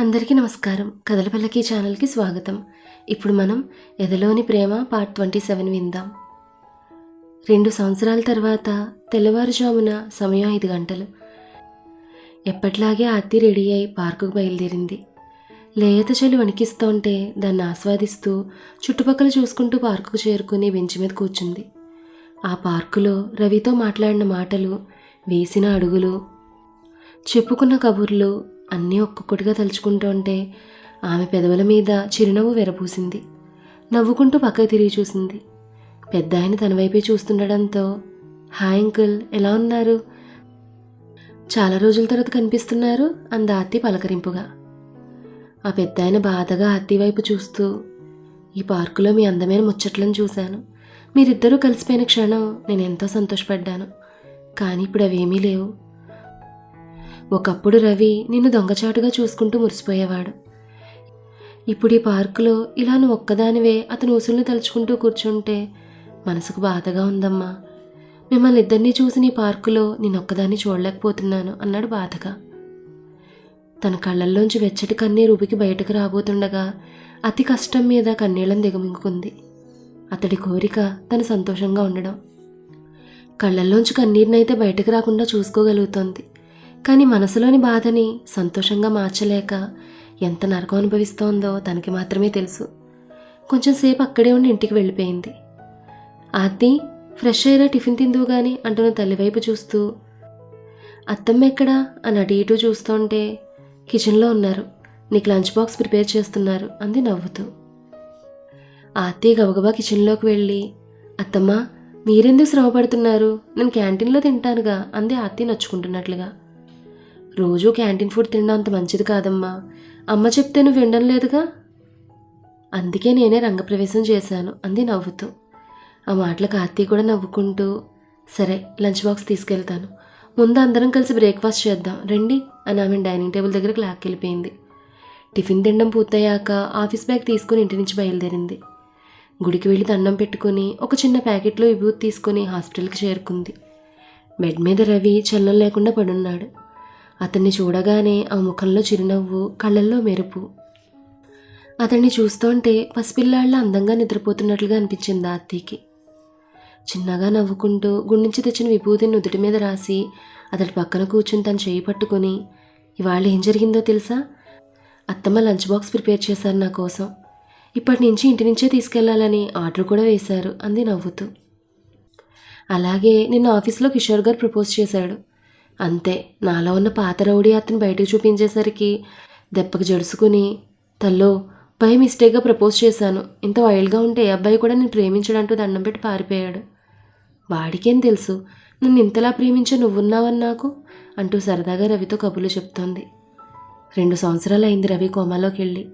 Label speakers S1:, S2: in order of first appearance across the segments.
S1: అందరికీ నమస్కారం. కథలపల్లకి ఛానల్కి స్వాగతం. ఇప్పుడు మనం ఎదలోని ప్రేమ పార్ట్ ట్వంటీ సెవెన్ విందాం. రెండు సంవత్సరాల తర్వాత తెల్లవారుజామున సమయం ఐదు గంటలు. ఎప్పట్లాగే ఆర్తి రెడీ అయి పార్కుకు బయలుదేరింది. లేత చలి వణికిస్తోంటే దాన్ని ఆస్వాదిస్తూ చుట్టుపక్కల చూసుకుంటూ పార్కుకు చేరుకుని బెంచ్ మీద కూర్చుంది. ఆ పార్కులో రవితో మాట్లాడిన మాటలు వేసిన అడుగులు చెప్పుకున్న కబుర్లు అన్నీ ఒక్కొక్కటిగా తలుచుకుంటూ ఉంటే ఆమె పెదవుల మీద చిరునవ్వు విరపూసింది. నవ్వుకుంటూ పక్కకు తిరిగి చూసింది. పెద్ద ఆయన తన వైపే చూస్తుండడంతో హాయ్ అంకుల్ ఎలా ఉన్నారు? చాలా రోజుల తర్వాత కనిపిస్తున్నారు అంద ఆర్తి పలకరింపుగా. ఆ పెద్ద ఆయన బాధగా ఆర్తి వైపు చూస్తూ ఈ పార్కులో మీ అందమైన ముచ్చట్లను చూశాను. మీరిద్దరూ కలిసిపోయిన క్షణం నేను ఎంతో సంతోషపడ్డాను. కానీ ఇప్పుడు అవేమీ లేవు. ఒకప్పుడు రవి నిన్ను దొంగచాటుగా చూసుకుంటూ మురిసిపోయేవాడు. ఇప్పుడు ఈ పార్కులో ఇలా నువ్వు ఒక్కదానివే అతను ఉసుల్ని తలుచుకుంటూ కూర్చుంటే మనసుకు బాధగా ఉందమ్మా. మిమ్మల్ని ఇద్దరినీ చూసి నీ పార్కులో నేనొక్కదాన్ని చూడలేకపోతున్నాను అన్నాడు బాధగా. తన కళ్ళల్లోంచి వెచ్చటి కన్నీరు ఉబికి బయటకు రాబోతుండగా అతి కష్టం మీద కన్నీళ్ళను దిగమింగుకుంది. అతడి కోరిక తను సంతోషంగా ఉండడం. కళ్ళల్లోంచి కన్నీరునైతే బయటకు రాకుండా చూసుకోగలుగుతోంది. కానీ మనసులోని బాధని సంతోషంగా మార్చలేక ఎంత నరకం అనుభవిస్తోందో తనకి మాత్రమే తెలుసు. కొంచెం సేపు అక్కడే ఉండి ఇంటికి వెళ్ళిపోయింది. ఆర్తి ఫ్రెష్ అయ్యేలా టిఫిన్ తిందువు గాని అంటున్న తల్లివైపు చూస్తూ అత్తమ్మ ఎక్కడా? అని అటు ఇటు చూస్తుంటే కిచెన్లో ఉన్నారు. నీకు లంచ్ బాక్స్ ప్రిపేర్ చేస్తున్నారు అంది నవ్వుతూ. ఆర్తి గబగబా కిచెన్లోకి వెళ్ళి అత్తమ్మ మీరెందుకు శ్రమపడుతున్నారు? నేను క్యాంటీన్లో తింటానుగా అంది ఆర్తి నచ్చుకుంటున్నట్లుగా. రోజూ క్యాంటీన్ ఫుడ్ తినడం అంత మంచిది కాదమ్మా. అమ్మ చెప్తే నువ్వు వినడం లేదుగా? అందుకే నేనే రంగప్రవేశం చేశాను అంది నవ్వుతూ. ఆ మాటలకు ఆర్తి కూడా నవ్వుకుంటూ సరే లంచ్ బాక్స్ తీసుకెళ్తాను. ముందు అందరం కలిసి బ్రేక్ఫాస్ట్ చేద్దాం రండి అని ఆమె డైనింగ్ టేబుల్ దగ్గరికి లాక్కెళ్ళిపోయింది. టిఫిన్ తినడం పూర్తయ్యాక ఆఫీస్ బ్యాగ్ తీసుకుని ఇంటి నుంచి బయలుదేరింది. గుడికి వెళ్ళి దండం పెట్టుకుని ఒక చిన్న ప్యాకెట్లో విభూతి తీసుకుని హాస్పిటల్కి చేరుకుంది. బెడ్ మీద రవి చల్లం లేకుండా పడున్నాడు. అతన్ని చూడగానే ఆ ముఖంలో చిరునవ్వు కళ్ళల్లో మెరుపు. అతన్ని చూస్తుంటే పసిపిల్లాళ్ళ అందంగా నిద్రపోతున్నట్లుగా అనిపించింది అత్తయ్యకి. చిన్నగా నవ్వుకుంటూ గుండించి తెచ్చిన విభూతిని నుదుటి మీద రాసి అతడి పక్కన కూర్చుని తను చేయి పట్టుకొని ఇవాళ ఏం జరిగిందో తెలుసా? అత్తమ్మ లంచ్ బాక్స్ ప్రిపేర్ చేశారు నా కోసం. ఇప్పటి నుంచి ఇంటి నుంచే తీసుకెళ్ళాలని ఆర్డర్ కూడా వేశారు అంది నవ్వుతూ. అలాగే నిన్న ఆఫీస్లో కిషోర్ గారు ప్రపోజ్ చేశాడు. అంతే నాలో ఉన్న పాత రౌడీ అతను బయటకు చూపించేసరికి దెబ్బకు జడుసుకుని తల్లో పై మిస్టేక్గా ప్రపోజ్ చేశాను. ఇంత వైల్డ్గా ఉంటే ఏ అబ్బాయి కూడా నేను ప్రేమించడంటూ దండం పెట్టి పారిపోయాడు. వాడికేం తెలుసు నన్ను ఇంతలా ప్రేమించే నువ్వున్నావని నాకు అంటూ సరదాగా రవితో కబుర్లు చెప్తోంది. రెండు సంవత్సరాలు అయింది రవి కోమాలోకి వెళ్ళి.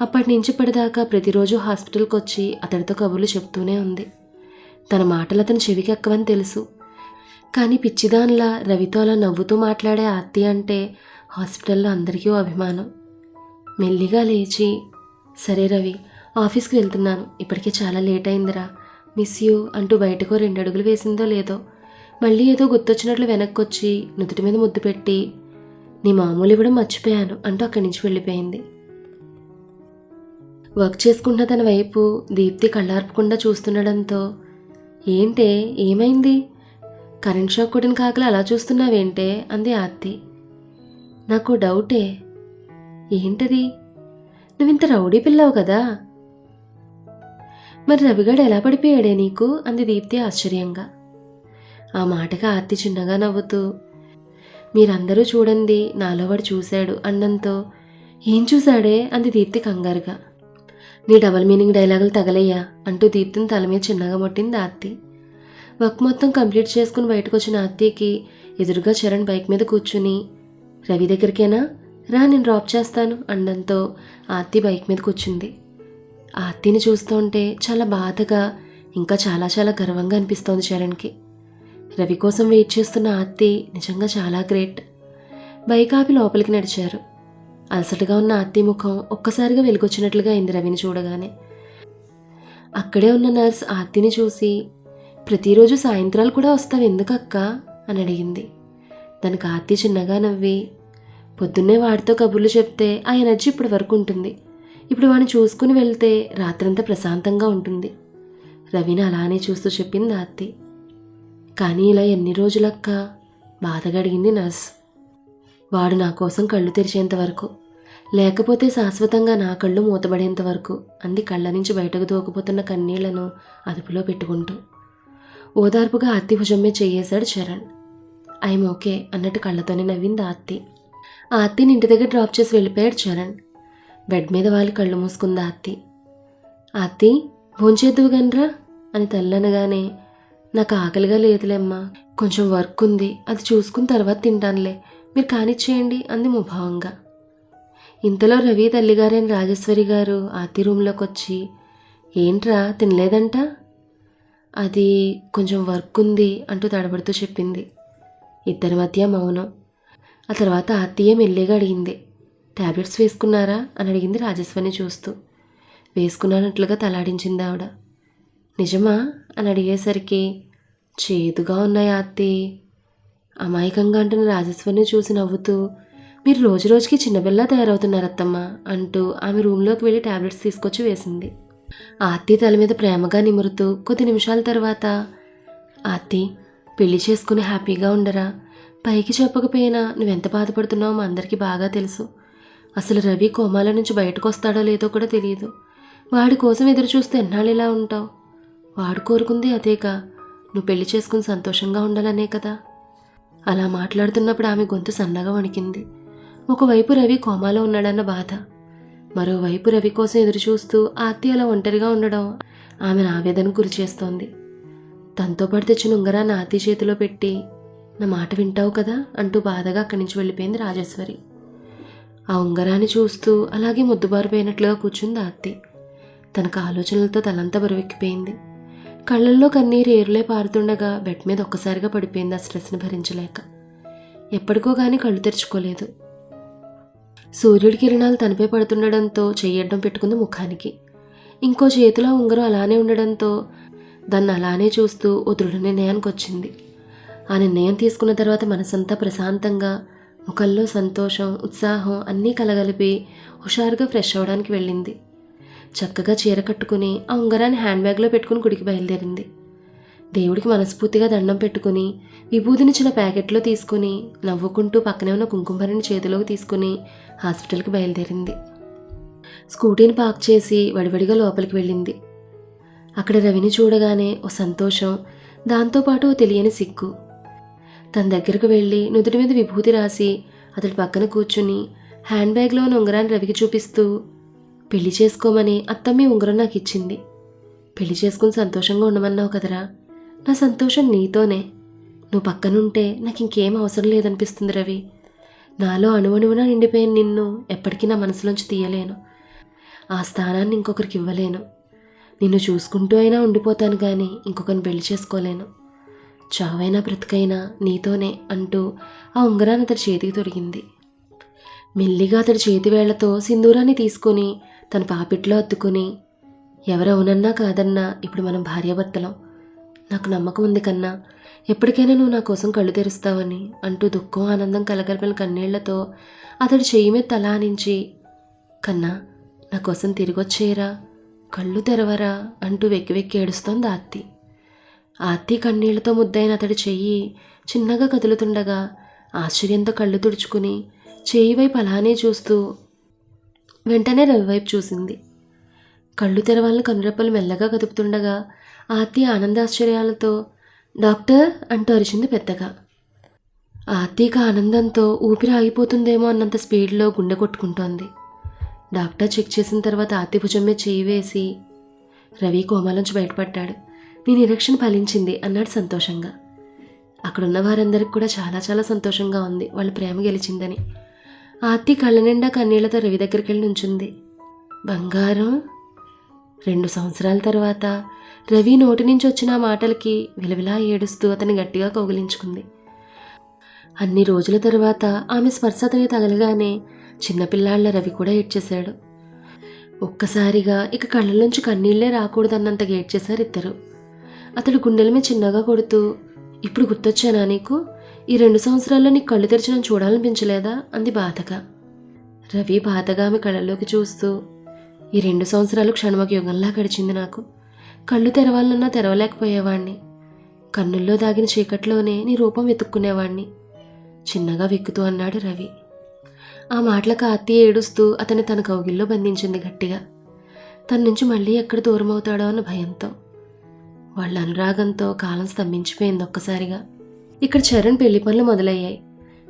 S1: అప్పటి నుంచి ఇప్పటిదాకా ప్రతిరోజు హాస్పిటల్కి వచ్చి అతడితో కబుర్లు చెప్తూనే ఉంది. తన మాటలు అతను చెవికి ఎక్కవని తెలుసు. కానీ పిచ్చిదాన్లా రవితో అలా నవ్వుతూ మాట్లాడే ఆర్తి అంటే హాస్పిటల్లో అందరికీ ఓ అభిమానం. మెల్లిగా లేచి సరే రవి ఆఫీస్కి వెళ్తున్నాను. ఇప్పటికే చాలా లేట్ అయిందిరా. మిస్ యూ అంటూ బయటకు రెండు అడుగులు వేసిందో లేదో మళ్ళీ ఏదో గుర్తొచ్చినట్లు వెనక్కొచ్చి నుదుటి మీద ముద్దు పెట్టి నీ మామూలు ఇవ్వడం మర్చిపోయాను అంటూ అక్కడి నుంచి వెళ్ళిపోయింది. వర్క్ చేసుకుంటున్న తన వైపు దీప్తి కళ్ళార్పకుండా చూస్తుండడంతో ఏంటే ఏమైంది? కరెంట్ షాక్ కొట్టిన కాకలు అలా చూస్తున్నావేంటే? అంది ఆర్తి. నాకు డౌటే. ఏంటది? నువ్వింత రౌడీ పిల్లవు కదా? మరి రవిగాడు ఎలా పడిపోయాడే నీకు? అంది దీప్తి ఆశ్చర్యంగా. ఆ మాటగా ఆర్తి చిన్నగా నవ్వుతూ మీరందరూ చూడండి నాలో వాడు చూశాడు అన్నంతో. ఏం చూశాడే? అంది దీప్తి కంగారుగా. నీ డబల్ మీనింగ్ డైలాగులు తగలయ్యా అంటూ దీప్తిని తల మీద చిన్నగా మొట్టింది ఆర్తి. వర్క్ మొత్తం కంప్లీట్ చేసుకుని బయటకు వచ్చిన అత్తయ్యకి ఎదురుగా చరణ్ బైక్ మీద కూర్చుని రవి దగ్గరికేనా? రా నేను డ్రాప్ చేస్తాను అనడంతో ఆర్తి బైక్ మీద కూర్చుంది. ఆర్తిని చూస్తుంటే చాలా బాధగా ఇంకా చాలా చాలా గర్వంగా అనిపిస్తోంది చరణ్కి. రవి కోసం వెయిట్ చేస్తున్న ఆత్తి నిజంగా చాలా గ్రేట్. బైక్ ఆపి లోపలికి నడిచారు. అలసటగా ఉన్న ఆర్తి ముఖం ఒక్కసారిగా వెలుగొచ్చినట్లుగా అయింది రవిని చూడగానే. అక్కడే ఉన్న నర్స్ ఆర్తిని చూసి ప్రతిరోజు సాయంత్రాలు కూడా వస్తావు ఎందుకక్క? అని అడిగింది. దానికి ఆర్తి చిన్నగా నవ్వి పొద్దున్నే వాడితో కబుర్లు చెప్తే ఆ ఎనర్జీ ఇప్పటి వరకు ఉంటుంది. ఇప్పుడు వాడిని చూసుకుని వెళ్తే రాత్రంతా ప్రశాంతంగా ఉంటుంది. రవిని అలానే చూస్తూ చెప్పింది ఆర్తి. కానీ ఇలా ఎన్ని రోజులక్క? బాధగా అడిగింది నర్స్. వాడు నా కోసం కళ్ళు తెరిచేంత వరకు లేకపోతే శాశ్వతంగా నా కళ్ళు మూతబడేంత వరకు అంది కళ్ళ నుంచి బయటకు దూకపోతున్న కన్నీళ్ళను అదుపులో పెట్టుకుంటూ. ఓదార్పుగా అత్తి భుజమే చెయ్యేశాడు చరణ్ ఐఎమ్ ఓకే అన్నట్టు కళ్ళతోనే నవ్వింది ఆర్తి ఆర్తిని ఇంటి దగ్గర డ్రాప్ చేసి వెళ్ళిపోయాడు చరణ్ బెడ్ మీద వాళ్ళు కళ్ళు మూసుకుంది ఆర్తి అత్తి. భోంచేద్దువు గనరా? అని తల్లనగానే నాకు ఆకలిగా లేదులేమ్మా కొంచెం వర్క్ ఉంది. అది చూసుకున్న తర్వాత తింటానులే. మీరు కానిచ్చేయండి అంది ముభావంగా. ఇంతలో రవి తల్లిగారైన రాజేశ్వరి గారు ఆర్తి రూమ్లోకి వచ్చి ఏంట్రా తినలేదంట? అది కొంచెం వర్క్ ఉంది అంటూ తడబడుతూ చెప్పింది. ఇద్దరి మధ్య మౌనం. ఆ తర్వాత ఆర్తీయ మెల్లిగా అడిగింది ట్యాబ్లెట్స్ వేసుకున్నారా? అని అడిగింది రాజేశ్వరిని చూస్తూ. వేసుకున్నానట్లుగా తలాడించింది ఆవిడ. నిజమా? అని అడిగేసరికి చేదుగా ఉన్నాయి ఆర్తి అమాయకంగా అంటున్న రాజేశ్వరిని చూసి నవ్వుతూ మీరు రోజు రోజుకి చిన్నపిల్ల తయారవుతున్నారు అత్తమ్మ అంటూ ఆమె రూమ్లోకి వెళ్ళి ట్యాబ్లెట్స్ తీసుకొచ్చి వేసింది. ఆర్తి తల మీద ప్రేమగా నిమురుతూ కొద్ది నిమిషాల తర్వాత ఆర్తి పెళ్ళి చేసుకుని హ్యాపీగా ఉండరా? పైకి చెప్పకపోయినా నువ్వెంత బాధపడుతున్నావో మా అందరికీ బాగా తెలుసు. అసలు రవి కోమాల నుంచి బయటకు వస్తాడో లేదో కూడా తెలియదు. వాడి కోసం ఎదురు చూస్తే ఎన్నాళ్ళు ఇలా ఉంటావు? వాడు కోరుకుంది అదేగా. నువ్వు పెళ్ళి చేసుకుని సంతోషంగా ఉండాలనే కదా? అలా మాట్లాడుతున్నప్పుడు ఆమె గొంతు సన్నగా వణికింది. ఒకవైపు రవి కోమాలో ఉన్నాడన్న బాధ మరోవైపు రవి కోసం ఎదురుచూస్తూ ఆర్తి అలా ఒంటరిగా ఉండడం ఆమెను ఆవేదనకు గురి చేస్తోంది. తనతో పాటు తెచ్చిన ఉంగరాన్ని ఆతి చేతిలో పెట్టి నా మాట వింటావు కదా? అంటూ బాధగా అక్కడి నుంచి వెళ్ళిపోయింది రాజేశ్వరి. ఆ ఉంగరాన్ని చూస్తూ అలాగే ముద్దుబారిపోయినట్లుగా కూర్చుంది ఆర్తి తనకు ఆలోచనలతో తలంతా బరువెక్కిపోయింది. కళ్ళల్లో కన్నీరు ఏరులే పారుతుండగా బెడ్ మీద ఒక్కసారిగా పడిపోయింది ఆ స్ట్రెస్ని భరించలేక. ఎప్పటికో కానీ కళ్ళు తెరుచుకోలేదు. సూర్యుడి కిరణాలు తనపై పడుతుండడంతో చెయ్యడం పెట్టుకుంది ముఖానికి. ఇంకో చేతిలో ఉంగరం అలానే ఉండడంతో దాన్ని అలానే చూస్తూ ఓ దృఢ నిర్ణయానికి వచ్చింది ఆ నిర్ణయం తీసుకున్న తర్వాత మనసంతా ప్రశాంతంగా ముఖంలో సంతోషం ఉత్సాహం అన్నీ కలగలిపి హుషారుగా ఫ్రెష్ అవ్వడానికి వెళ్ళింది. చక్కగా చీర కట్టుకుని ఆ ఉంగరాన్ని హ్యాండ్ బ్యాగ్లో పెట్టుకుని గుడికి బయలుదేరింది. దేవుడికి మనస్ఫూర్తిగా దండం పెట్టుకుని విభూతిని చిన్న ప్యాకెట్లో తీసుకుని నవ్వుకుంటూ పక్కనే ఉన్న కుంకుమరిని చేతిలోకి తీసుకుని హాస్పిటల్కి బయలుదేరింది. స్కూటీని పార్క్ చేసి వడివడిగా లోపలికి వెళ్ళింది. అక్కడ రవిని చూడగానే ఓ సంతోషం దాంతోపాటు ఓ తెలియని సిగ్గు. తన దగ్గరకు వెళ్ళి నుదుటి మీద విభూతి రాసి అతడి పక్కన కూర్చుని హ్యాండ్ బ్యాగ్లో ఉన్న ఉంగరాన్ని రవికి చూపిస్తూ పెళ్ళి చేసుకోమని అత్తమ్మ ఉంగరం నాకు ఇచ్చింది. పెళ్ళి చేసుకుని సంతోషంగా ఉండమన్నావు కదరా. నా సంతోషం నీతోనే. నువ్వు పక్కనుంటే నాకు ఇంకేం అవసరం లేదనిపిస్తుంది రవి. నాలో అణువణువున నిండిపోయిన నిన్ను ఎప్పటికీ నా మనసులోంచి తీయలేను. ఆ స్థానాన్ని ఇంకొకరికి ఇవ్వలేను. నిన్ను చూసుకుంటూ అయినా ఉండిపోతాను కానీ ఇంకొకరిని పెళ్ళి చేసుకోలేను. చావైనా బ్రతికైనా నీతోనే అంటూ ఆ ఉంగరాన్ని అతడి చేతికి తొడిగింది. మెల్లిగా అతడి చేతి వేళ్ళతో సింధూరాన్ని తీసుకొని తన పాపిట్లో అత్తుకుని ఎవరవునన్నా కాదన్నా ఇప్పుడు మనం భార్యాభర్తలం. నాకు నమ్మకం ఉంది కన్నా. ఎప్పటికైనా నువ్వు నా కోసం కళ్ళు తెరుస్తావని అంటూ దుఃఖం ఆనందం కలగలిపిన కన్నీళ్ళతో అతడి చెయ్యి మీద తలా ఆనించి కన్నా నా కోసం తిరిగొచ్చేయరా కళ్ళు తెరవరా అంటూ వెక్కి వెక్కి ఏడుస్తోంది ఆత్తి ఆర్తి కన్నీళ్ళతో ముద్దైన అతడి చెయ్యి చిన్నగా కదులుతుండగా ఆశ్చర్యంతో కళ్ళు తుడుచుకుని చేయి వైపు అలానే చూస్తూ వెంటనే రవి వైపు చూసింది. కళ్ళు తెరవాలని కనురెప్పలు మెల్లగా కదుపుతుండగా ఆర్తి ఆనందాశ్చర్యాలతో డాక్టర్ అంటూ అరిచింది పెద్దగా. ఆర్తిక ఆనందంతో ఊపిరి ఆగిపోతుందేమో అన్నంత స్పీడ్లో గుండె కొట్టుకుంటోంది. డాక్టర్ చెక్ చేసిన తర్వాత ఆర్తి భుజం మీద చేయి వేసి రవి కోమాలోంచి బయటపడ్డాడు. నీ నిరీక్షణ ఫలించింది అన్నాడు సంతోషంగా. అక్కడున్న వారందరికి కూడా చాలా చాలా సంతోషంగా ఉంది వాళ్ళ ప్రేమ గెలిచిందని. ఆర్తి కళ్ళ నిండా కన్నీళ్ళతో రవి దగ్గరికి వెళ్ళి నుంచింది. బంగారం? రెండు సంవత్సరాల తర్వాత రవి నోటి నుంచి వచ్చిన ఆ మాటలకి విలవిలా ఏడుస్తూ అతన్ని గట్టిగా కౌగిలించుకుంది. అన్ని రోజుల తర్వాత ఆమె స్పర్శ అతనికి తగలగానే చిన్నపిల్లాళ్ళ రవి కూడా ఏడ్చేశాడు. ఒక్కసారిగా ఇక కళ్ళలోంచి కన్నీళ్ళే రాకూడదన్నంత ఏడ్చేశారు ఇద్దరు. అతడు గుండెల మీద చిన్నగా కొడుతూ ఇప్పుడు గుర్తొచ్చానా నీకు? ఈ రెండు సంవత్సరాల్లో నీకు కళ్ళు తెరిచిన చూడాలనిపించలేదా? అంది బాధగా. రవి బాధగా ఆమె కళ్ళల్లోకి చూస్తూ ఈ రెండు సంవత్సరాలు క్షణమొక యుగంలా గడిచింది నాకు. కళ్ళు తెరవాలన్నా తెరవలేకపోయేవాణ్ణి. కన్నుల్లో దాగిన చీకట్లోనే నీ రూపం వెతుక్కునేవాణ్ణి. చిన్నగా వెక్కుతూ అన్నాడు రవి. ఆ మాటలకు ఆర్తి ఏడుస్తూ అతని తన కౌగిల్లో బంధించింది గట్టిగా. తన నుంచి మళ్ళీ ఎక్కడ దూరం అవుతాడో అన్న భయంతో. వాళ్ళ అనురాగంతో కాలం స్తంభించిపోయింది ఒక్కసారిగా. ఇక్కడ చరణ్ పెళ్ళి పనులు మొదలయ్యాయి.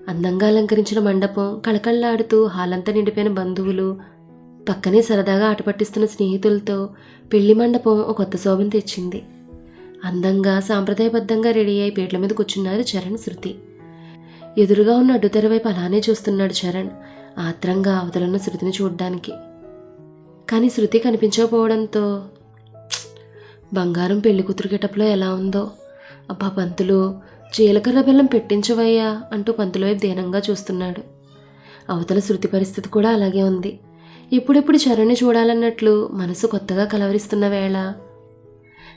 S1: అందంగా అలంకరించిన మండపం కళకళలాడుతూ హాలంతా నిండిపోయిన బంధువులు పక్కనే సరదాగా ఆటపట్టిస్తున్న స్నేహితులతో పెళ్ళి మండపం ఒక కొత్త శోభను తెచ్చింది. అందంగా సాంప్రదాయబద్ధంగా రెడీ అయి పీటల మీద కూర్చున్నారు చరణ్ శృతి. ఎదురుగా ఉన్న అడ్డుతెర వైపు అలానే చూస్తున్నాడు చరణ్ ఆత్రంగా అవతలున్న శృతిని చూడ్డానికి. కానీ శృతి కనిపించకపోవడంతో బంగారం పెళ్ళి కూతురు ఎలా ఉందో అబ్బా పంతులు జీలకర్ర బెల్లం పెట్టించవయ్యా అంటూ పంతుల వైపు దీనంగా చూస్తున్నాడు. అవతల శృతి పరిస్థితి కూడా అలాగే ఉంది. ఇప్పుడిప్పుడు చరణ్ని చూడాలన్నట్లు మనసు కొత్తగా కలవరిస్తున్న వేళ.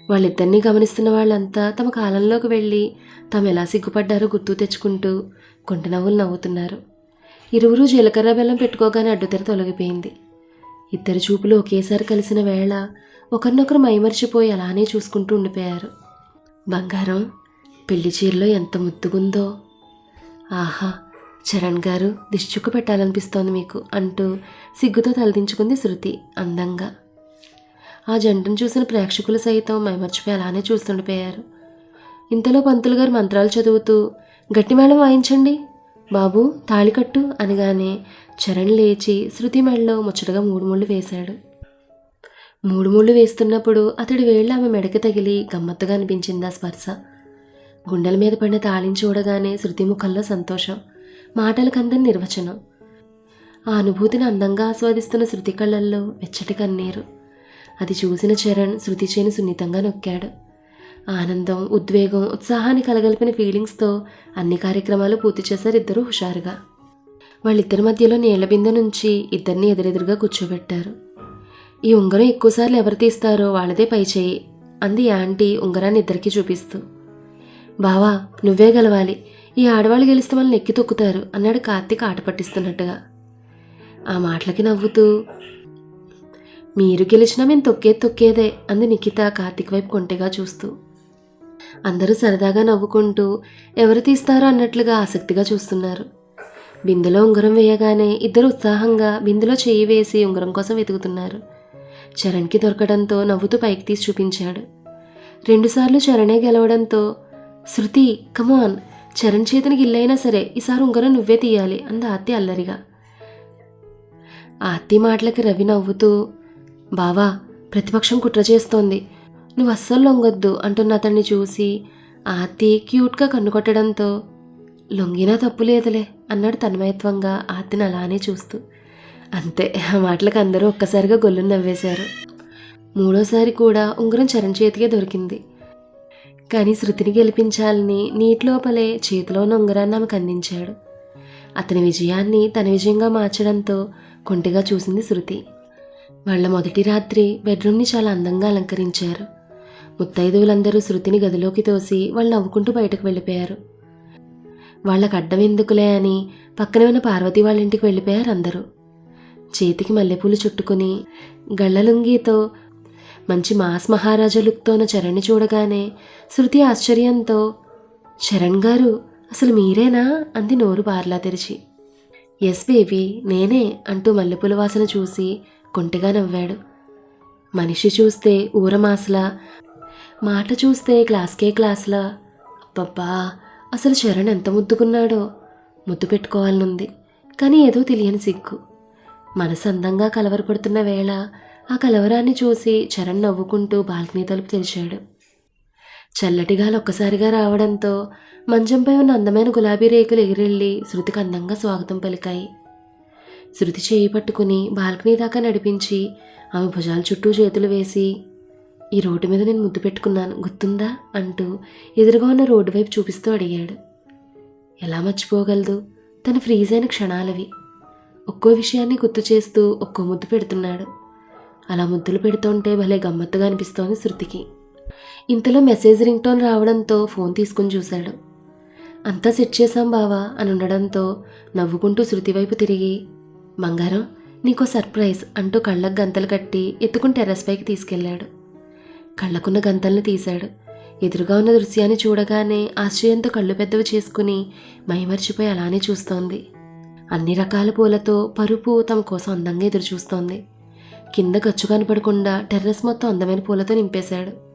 S1: వాళ్ళిద్దరినీ గమనిస్తున్న వాళ్ళంతా తమ కాలంలోకి వెళ్ళి తాము ఎలా సిగ్గుపడ్డారో గుర్తు తెచ్చుకుంటూ కొంట నవ్వులు నవ్వుతున్నారు. ఇరువురు జీలకర్ర బెల్లం పెట్టుకోగానే అడ్డుతెర తొలగిపోయింది. ఇద్దరు చూపులు ఒకేసారి కలిసిన వేళ ఒకరినొకరు మైమర్చిపోయి అలానే చూసుకుంటూ ఉండిపోయారు. బంగారం పెళ్ళి చీరలో ఎంత ముద్దుగుందో. ఆహా చరణ్ గారు దిశ్చుక్కు పెట్టాలనిపిస్తోంది మీకు అంటూ సిగ్గుతో తలదించుకుంది శృతి అందంగా. ఆ జంటను చూసిన ప్రేక్షకులు సైతం మైమర్చిపోయి అలానే చూస్తుండిపోయారు. ఇంతలో పంతులు గారు మంత్రాలు చదువుతూ గట్టి మేళం వాయించండి. బాబు తాళికట్టు అనగానే చరణ్ లేచి శృతి మెడలో ముచ్చటగా మూడు ముళ్ళు వేశాడు. మూడు ముళ్ళు వేస్తున్నప్పుడు అతడి వేళ్ళు ఆమె మెడకి తగిలి గమ్మత్తుగా అనిపించింది ఆ స్పర్శ. గుండెల మీద పడిన తాళిని చూడగానే శృతి ముఖంలో సంతోషం మాటలకందని నిర్వచనం. ఆ అనుభూతిని అందంగా ఆస్వాదిస్తున్న శృతి కళ్ళల్లో వెచ్చటి కన్నీరు. అది చూసిన చరణ్ శృతి చేని సున్నితంగా నొక్కాడు. ఆనందం ఉద్వేగం ఉత్సాహాన్ని కలగలిపిన ఫీలింగ్స్తో అన్ని కార్యక్రమాలు పూర్తి చేశారు ఇద్దరు హుషారుగా. వాళ్ళిద్దరి మధ్యలో నీళ్ళ బిందె నుంచి ఇద్దరిని ఎదురెదురుగా కూర్చోబెట్టారు. ఈ ఉంగరం ఎక్కువసార్లు ఎవరు తీస్తారో వాళ్ళదే పై చేయి అంది యాంటీ ఉంగరాన్ని ఇద్దరికీ చూపిస్తూ. బావా నువ్వే గెలవాలి. ఈ ఆడవాళ్ళు గెలిస్తే వాళ్ళని ఎక్కి తొక్కుతారు అన్నాడు కార్తీక్ ఆట పట్టిస్తున్నట్టుగా. ఆ మాటలకి నవ్వుతూ మీరు గెలిచినా మేము తొక్కేది తొక్కేదే అంది నిఖిత కార్తిక్ వైపు కొంటెగా చూస్తూ. అందరూ సరదాగా నవ్వుకుంటూ ఎవరు తీస్తారో అన్నట్లుగా ఆసక్తిగా చూస్తున్నారు. బిందులో ఉంగరం వేయగానే ఇద్దరు ఉత్సాహంగా బిందులో చేయి వేసి ఉంగరం కోసం వెతుకుతున్నారు. చరణ్కి దొరకడంతో నవ్వుతూ పైకి తీసి చూపించాడు. రెండుసార్లు చరణే గెలవడంతో శృతి కమాన్ చరణ్ చేతిని గిల్లైనా సరే ఈసారి ఉంగరం నువ్వే తీయాలి అంది ఆర్తి అల్లరిగా. ఆర్తి మాటలకి రవి నవ్వుతూ బావా ప్రతిపక్షం కుట్ర చేస్తోంది. నువ్వు అస్సలు లొంగొద్దు అంటున్న అతన్ని చూసి ఆర్తి క్యూట్గా కన్నుకొట్టడంతో లొంగినా తప్పు లేదులే అన్నాడు తన్మయత్వంగా ఆర్తిని అలానే చూస్తూ. అంతే ఆ మాటలకు అందరూ ఒక్కసారిగా గొల్లు నవ్వేశారు. మూడోసారి కూడా ఉంగరం చరణ్ చేతికే దొరికింది. కానీ శృతిని గెలిపించాలని నీటిలోపలే చేతిలో ఉన్న ఉంగరాన్ని ఆమెకు అందించాడు. అతని విజయాన్ని తన విజయంగా మార్చడంతో కొంటిగా చూసింది శృతి. వాళ్ళ మొదటి రాత్రి బెడ్రూమ్ని చాలా అందంగా అలంకరించారు. ముత్తైదువులందరూ శృతిని గదిలోకి తోసి వాళ్ళు నవ్వుకుంటూ బయటకు వెళ్ళిపోయారు. వాళ్ళకు అడ్డం ఎందుకులే అని పక్కన ఉన్న పార్వతి వాళ్ళ ఇంటికి వెళ్ళిపోయారు అందరూ. చేతికి మల్లెపూలు చుట్టుకుని గళ్ళలుంగితో మంచి మాస్ మహారాజా ఉన్న చరణ్ని చూడగానే శృతి ఆశ్చర్యంతో చరణ్ గారు అసలు మీరేనా? అంది నోరు బార్లా తెరిచి. ఎస్ బేబీ నేనే అంటూ మల్లెపూల వాసన చూసి కొంటిగా నవ్వాడు. మనిషి చూస్తే ఊరమాసలా మాట చూస్తే క్లాస్కే క్లాస్లా. అబ్బబ్బా అసలు చరణ్ ఎంత ముద్దుకున్నాడో. ముద్దు పెట్టుకోవాలనుంది కానీ ఏదో తెలియని సిగ్గు. మనసు అందంగా కలవరపడుతున్న వేళ ఆ కలవరాన్ని చూసి చరణ్ నవ్వుకుంటూ బాల్కనీ తలుపు తెరిచాడు. చల్లటి గాలి ఒక్కసారిగా రావడంతో మంచంపై ఉన్న అందమైన గులాబీ రేకులు ఎగిరెళ్ళి శృతికి అందంగా స్వాగతం పలికాయి. శృతి చేయి పట్టుకుని బాల్కనీ దాకా నడిపించి ఆమె భుజాల చుట్టూ చేతులు వేసి ఈ రోడ్డు మీద నేను ముద్దు పెట్టుకున్నాను గుర్తుందా? అంటూ ఎదురుగా ఉన్న రోడ్డు వైపు చూపిస్తూ అడిగాడు. ఎలా మర్చిపోగలదు? తన ఫ్రీజ్ అయిన క్షణాలవి. ఒక్కో విషయాన్ని గుర్తు చేస్తూ ఒక్కో ముద్దు పెడుతున్నాడు. అలా ముద్దులు పెడుతుంటే భలే గమ్మత్తుగా అనిపిస్తోంది శృతికి. ఇంతలో మెసేజ్ రింగ్ టోన్ రావడంతో ఫోన్ తీసుకుని చూశాడు. అంతా సెట్ చేశాం బావా అని ఉండడంతో నవ్వుకుంటూ శృతి వైపు తిరిగి బంగారం నీకో సర్ప్రైజ్ అంటూ కళ్ళకు గంతలు కట్టి ఎత్తుకుని టెర్రస్ పైకి తీసుకెళ్ళాడు. కళ్ళకున్న గంతల్ని తీశాడు. ఎదురుగా ఉన్న దృశ్యాన్ని చూడగానే ఆశ్చర్యంతో కళ్ళు పెద్దవి చేసుకుని మైమర్చిపోయి అలానే చూస్తోంది. అన్ని రకాల పూలతో పరుపు తమ కోసం అందంగా ఎదురు చూస్తోంది కింద ఖర్చు కనపడకుండా టెర్రస్ మొత్తం అందమైన పూలతో నింపేశాడు.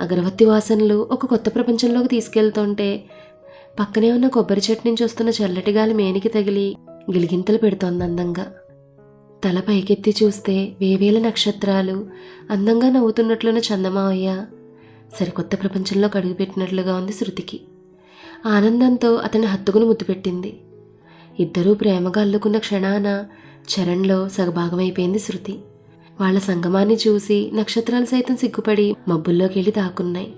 S1: అగరవత్తి వాసనలు ఒక కొత్త ప్రపంచంలోకి తీసుకెళ్తుంటే పక్కనే ఉన్న కొబ్బరి చెట్టు నుంచి వస్తున్న చల్లటి గాలి మేనికి తగిలి గిలిగింతలు పెడుతోంది అందంగా. తల పైకెత్తి చూస్తే వేవేల నక్షత్రాలు అందంగా నవ్వుతున్నట్లున్న చందమావయ్య సరికొత్త ప్రపంచంలో కడుగుపెట్టినట్లుగా ఉంది శృతికి. ఆనందంతో అతన్ని హత్తుకుని ముద్దుపెట్టింది ఇద్దరూ ప్రేమగా అల్లుకున్న క్షణాన చరణ్లో సగభాగమైపోయింది శృతి. వాళ్ళ సంగమాన్ని చూసి నక్షత్రాలు సైతం సిగ్గుపడి మబ్బుల్లోకెళ్ళి దాక్కున్నాయి.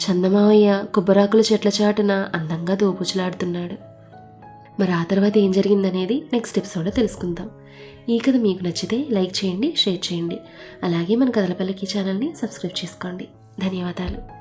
S1: చందమావయ్య కొబ్బరాకుల చెట్ల చాటున అందంగా దోపుచులాడుతున్నాడు మరి ఆ తర్వాత ఏం జరిగిందనేది నెక్స్ట్ ఎపిసోడ్లో తెలుసుకుందాం. ఈ కథ మీకు నచ్చితే లైక్ చేయండి షేర్ చేయండి. అలాగే మన కథలపల్లికి ఛానల్ని సబ్స్క్రైబ్ చేసుకోండి. ధన్యవాదాలు.